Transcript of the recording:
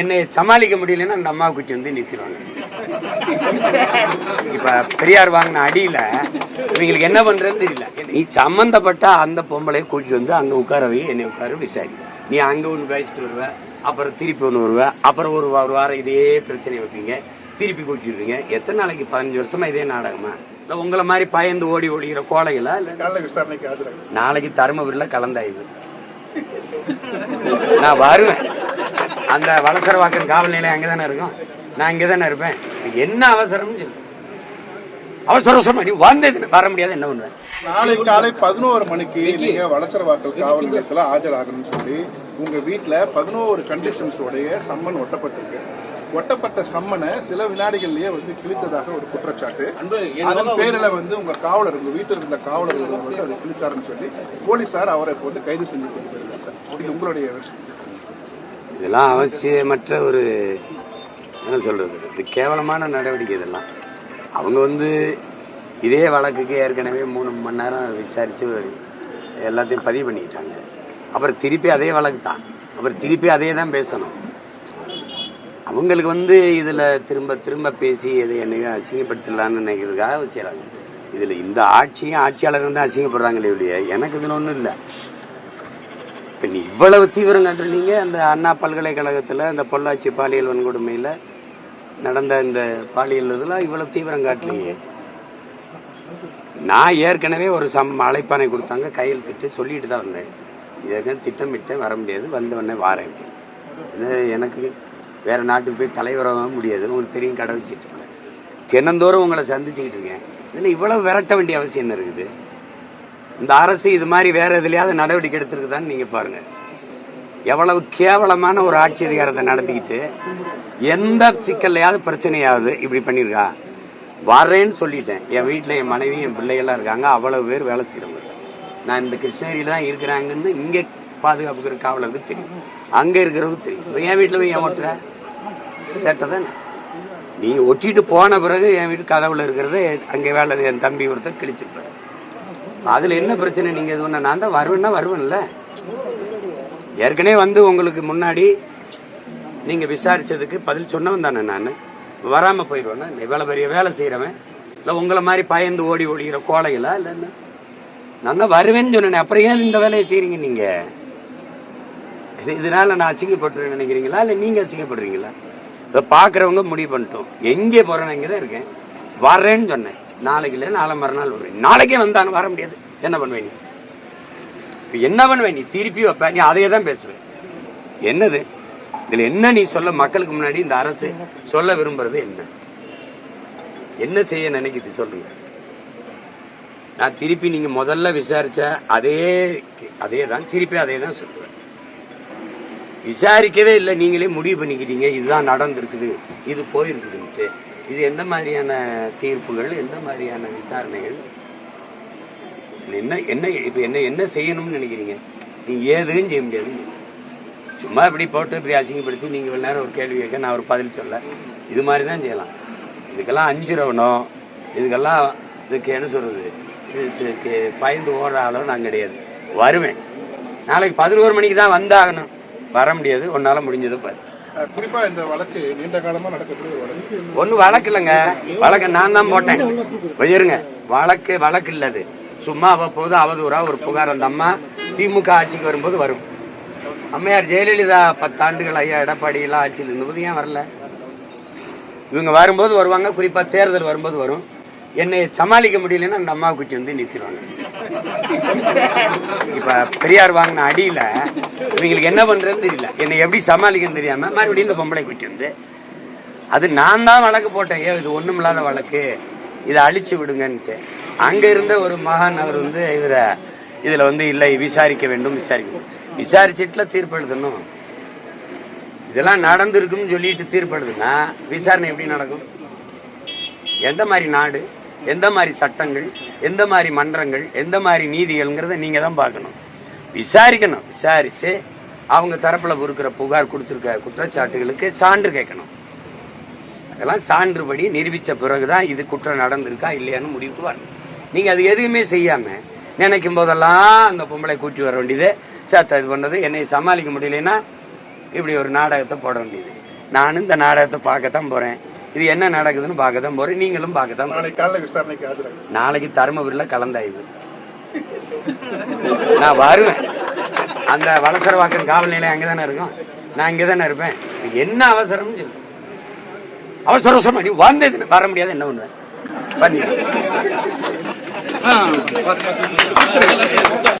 என்னை சமாளிக்க முடியலன்னா அந்த அம்மா குட்டி வந்து நிறுத்திடுவாங்க. இப்ப பெரியார் வாங்கின அடியில இவங்களுக்கு என்ன பண்றதுன்னு தெரியல. நீ சம்பந்தப்பட்ட அந்த பொம்பளை கூட்டிட்டு வந்து அங்க உட்கார வை என்னை உட்கார விசாரி. நீ அங்க ஒன்று பேசிட்டு வருவ அப்புறம் திருப்பி ஒன்று வருவ அப்புறம் ஒரு ஒரு வாரம் இதே பிரச்சனை வைப்பீங்க திருப்பி கூட்டிடுவீங்க எத்தனை நாளைக்கு பதினஞ்சு வருஷமா இதே நாடகமா? இல்ல உங்களை மாதிரி பயந்து ஓடி ஓடிக்கிற கோழைகளா இல்ல? விசாரணைக்கு நாளைக்கு தருமபுரியில் கலந்தாய்வு. நான் வருவேன். அந்த வளசரவாக்கம் காவல் நிலையம் அங்கே தானே இருக்கும்? நான் இங்கே தானே இருப்பேன். என்ன அவசரம்னு சொல்லு. அவசர அவசரமா நீ வந்தது வர முடியாது என்ன பண்ணுவேன் நாளை காலை பதினோரு மணிக்கு நீங்க வளசரவாக்கல் காவல் நிலையத்துல ஆஜராகணும்னு சொல்லி உங்க வீட்டுல பதினோரு கண்டிஷன்ஸ் உடைய சம்மன் ஒட்டப்பட்டிருக்கு. ஒட்டப்பட்ட சம்மனை சில வினாடிகள்லயே வந்து கிழித்ததாக ஒரு குற்றச்சாட்டு. அதன் பேரில வந்து உங்க காவலர் உங்க வீட்டில் இருந்த காவலர்கள் வந்து அதை கிழித்தாருன்னு சொல்லி போலீசார் அவரை இப்போ வந்து கைது செஞ்சு கொண்டு போயிருக்காங்க இது உங்களுடைய விஷயம் இதெல்லாம் அவசியமற்ற ஒரு என்ன சொல்றது இது கேவலமான நடவடிக்கை இதெல்லாம். அவங்க வந்து இதே வழக்குக்கு ஏற்கனவே மூணு மணி நேரம் விசாரித்து எல்லாத்தையும் பதிவு பண்ணிக்கிட்டாங்க. அப்புறம் திருப்பி அதே வழக்கு தான். அப்புறம் திருப்பி அதே தான் பேசணும். அவங்களுக்கு வந்து இதில் திரும்ப திரும்ப பேசி எதை என்னையும் அசிங்கப்படுத்தலான்னு நினைக்கிறதுக்காக செய்றாங்க. இதில் இந்த ஆட்சியும் ஆட்சியாளர்கள் தான் அசிங்கப்படுறாங்களே ஒழிய எனக்கு இதில் ஒன்றும் இல்லை. இப்போ நீ இவ்வளவு தீவிரம் கண்டுருந்தீங்க அந்த அண்ணா பல்கலைக்கழகத்தில் அந்த பொள்ளாச்சி பாலியல் வன்கொடுமையில் நடந்த இந்த பாலியல் இதெல்லாம் இவ்வளவு தீவிரம் காட்டலீங்க நான் ஏற்கனவே ஒரு சம் அழைப்பானை கொடுத்தாங்க கையெழுத்திட்டு சொல்லிட்டு தான் வந்தேன். இதற்கு திட்டமிட்டேன் வர முடியாது. வந்த உடனே வாரேன். எனக்கு வேறு நாட்டுக்கு போய் தலைவராக முடியாது. உங்களுக்கு தெரியும் கடை வச்சுட்டு இருக்கேன். தினந்தோறும் உங்களை சந்திச்சுக்கிட்டு இருக்கேன். இதில் இவ்வளோ விரட்ட வேண்டிய அவசியம் என்ன இருக்குது? இந்த அரசு இது மாதிரி வேற எதுலையாவது நடவடிக்கை எடுத்திருக்குதான்னு நீங்க பாருங்க. எவ்வளவு கேவலமான ஒரு ஆட்சி அதிகாரத்தை நடத்திக்கிட்டு எந்த சிக்கல்லையாவது பிரச்சனையாவது இப்படி பண்ணிருக்கா வரேன்னு சொல்லிட்டேன். என் வீட்டில் என் மனைவி என் பிள்ளைகள்லாம் இருக்காங்க. அவ்வளவு பேர் வேலை செய்யறவங்க நான் இந்த கிருஷ்ணகிரியில தான் இருக்கிறாங்கன்னு இங்க பாதுகாப்புக்கிற காவலருக்கு தெரியும். அங்க இருக்கிறவங்க தெரியும். என் வீட்டில் போய் ஏன் ஓட்டுற சேட்டை தானே. நீ ஒட்டிட்டு போன பிறகு என் வீட்டு கதவுல இருக்கிறது அங்கே வேலை என் தம்பி ஒருத்தர் கிழிச்சிருப்பாரு. அதுல என்ன பிரச்சனை? நீங்க இது பண்ண நான் தான் வருவேன்னா வருவேன்ல. ஏற்கனவே வந்து உங்களுக்கு முன்னாடி நீங்க விசாரிச்சதுக்கு பதில் சொன்னவன் தானே நான். வராம போயிடுவேன்னா இவ்வளவு பெரிய வேலை செய்யறவன் இல்ல உங்களை மாதிரி பயந்து ஓடி ஓடிக்கிற கோலைகளா இல்ல என்ன? நான் தான் வருவேன்னு சொன்னேன். அப்புறம் ஏன் இந்த வேலையை செய்யறீங்க நீங்க? இது இதனால நான் அசிங்கப்பட்டு நினைக்கிறீங்களா? இல்ல நீங்க அசிங்கப்படுறீங்களா? இதை பாக்குறவங்க முடிவு பண்ணிட்டோம். எங்கே போறேன்னு இங்கே தான் இருக்கேன். வரேன்னு சொன்னேன். நாளைக்கு இல்லை நாளை மறுநாள் வருவேன் நாளைக்கே வந்தான்னு வர முடியாது. என்ன பண்ணுவேன் நீ? என்ன பண்ணுவேன் நீ? திருப்பி வைப்ப. நீ அதையே தான் பேசுவேன். என்னது? இதுல என்ன நீ சொல்ல? மக்களுக்கு முன்னாடி இந்த அரசு சொல்ல விரும்புறது என்ன? என்ன செய்ய நினைக்குது சொல்லுங்க. நான் திருப்பி நீங்க முதல்ல விசாரிச்ச அதே அதே தான் திருப்பி அதே தான் சொல்லுவேன். விசாரிக்கவே இல்லை. நீங்களே முடிவு பண்ணிக்கிறீங்க. இதுதான் நடந்திருக்குது. இது போயிருக்குதுன்ட்டு. இது எந்த மாதிரியான தீர்ப்புகள் எந்த மாதிரியான விசாரணைகள்? என்ன என்ன இப்போ என்ன என்ன செய்யணும்னு நினைக்கிறீங்க? நீங்க ஏதும் செய்ய முடியாது சும்மா இப்படி போட்டு இப்படி அசிங்கப்படுத்தி நீங்க இவ்வளவு நேரம் ஒரு கேள்வி கேட்க நான் ஒரு பதில் சொல்ல. இது மாதிரி தான் செய்யலாம். இதுக்கெல்லாம் அஞ்சிரவணும் இதுக்கெல்லாம் இதுக்கு என்ன சொல்றது? இதுக்கு பயந்து ஓடுற அளவு நான் கிடையாது. வருவேன். நாளைக்கு பதினோரு மணிக்கு தான் வந்தாகணும். வர முடியாது. உன்னால் முடிஞ்சது பாரு. குறிப்பா இந்த வழக்கு நீண்ட காலமா நடக்கக்கூடிய வழக்கு. ஒண்ணு வழக்கு இல்லைங்க. வழக்கு நான் தான் போட்டேன். இருங்க வழக்கு வழக்கு இல்ல அது சும்மா அவ்வப்போது அவதூறா ஒரு புகார் அந்த அம்மா திமுக ஆட்சிக்கு வரும்போது வரும். அம்மையார் ஜெயலலிதா பத்தாண்டுகள் ஐயா எடப்பாடி எல்லாம் ஆட்சியில் இருந்தபோது ஏன் வரல? இவங்க வரும்போது வருவாங்க. குறிப்பா தேர்தல் வரும்போது வரும். என்னை சமாளிக்க முடியலன்னா அந்த அம்மா குட்டி வந்து நிறுத்திடுவாங்க. இப்ப பெரியார் வாங்கின அடியில இவங்களுக்கு என்ன பண்றதுன்னு தெரியல. என்னை எப்படி சமாளிக்கன்னு தெரியாம மறுபடியும் இந்த பொம்பளை குட்டி வந்து அது நான் தான் வழக்கு போட்டேன். ஏ இது ஒண்ணுமில்லாத வழக்கு. இதை அழிச்சு விடுங்கன்ட்டு. அங்க இருந்த ஒரு மகான் அவர் வந்து இவர இதுல வந்து இல்லை விசாரிக்க வேண்டும் விசாரிக்க விசாரிச்சுட்டுல தீர்ப்பு எழுதணும் இதெல்லாம் நடந்திருக்குன்னு சொல்லிட்டு தீர்ப்பு எழுதுனா விசாரணை எப்படி நடக்கும்? எந்த மாதிரி நாடு? எந்த மாதிரி சட்டங்கள் எந்த மாதிரி மன்றங்கள் எந்த மாதிரி நீதிகள்ங்கிறத நீங்க தான் பார்க்கணும். விசாரிக்கணும். விசாரிச்சு அவங்க தரப்புல இருக்கிற புகார் கொடுத்துருக்க குற்றச்சாட்டுகளுக்கு சான்று கேட்கணும். அதெல்லாம் சான்றுபடி நிரூபிச்ச பிறகுதான் இது குற்றம் நடந்திருக்கா இல்லையான்னு முடிவுக்கு வரணும். நீங்க அது எதுவுமே செய்யாம நினைக்கும் போதெல்லாம் அந்த பொம்பளை கூட்டி வர வேண்டியது சேர்த்த இது பண்ணது என்னை சமாளிக்க முடியலன்னா இப்படி ஒரு நாடகத்தை போட வேண்டியது. நானும் இந்த நாடகத்தை பார்க்கத்தான் போறேன். இது என்ன நடக்குதுன்னு பார்க்கத்தான் போறேன். நீங்களும் பார்க்கத்தான் போறீங்க. நாளைக்கு நாளைக்கு தருமபுரியில் கலந்தாய்வு. நான் வருவேன். அந்த வளசரவாக்கம் காவல் நிலையம் அங்கே தானே இருக்கும்? நான் இங்கே தானே இருப்பேன். என்ன அவசரம்னு சொல்லு. அவசர அவசரமா நீ வந்தது வர முடியாது என்ன பண்ணுவேன் பண்ணி